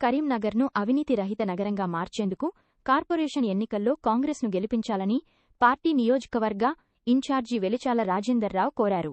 కరీంనగర్ను అవినీతి రహిత నగరంగా మార్చేందుకు కార్పొరేషన్ ఎన్నికల్లో కాంగ్రెస్ను గెలిపించాలని పార్టీ నియోజకవర్గ ఇన్ఛార్జి వెలిచాల రాజేందర్రావు కోరారు.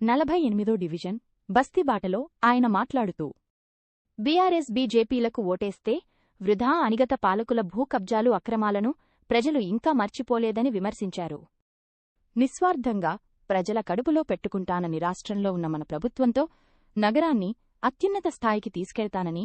నలభై ఎనిమిదో డివిజన్ బస్తీబాటలో ఆయన మాట్లాడుతూ బీఆర్ఎస్ బీజేపీలకు ఓటేస్తే వృధా అనిగత పాలకుల భూకబ్జాలు అక్రమాలను ప్రజలు ఇంకా మర్చిపోలేదని విమర్శించారు. నిస్వార్థంగా ప్రజల కడుపులో పెట్టుకుంటానని రాష్ట్రంలో ఉన్న మన ప్రభుత్వంతో నగరాన్ని అత్యున్నత స్థాయికి తీసుకెళ్తానని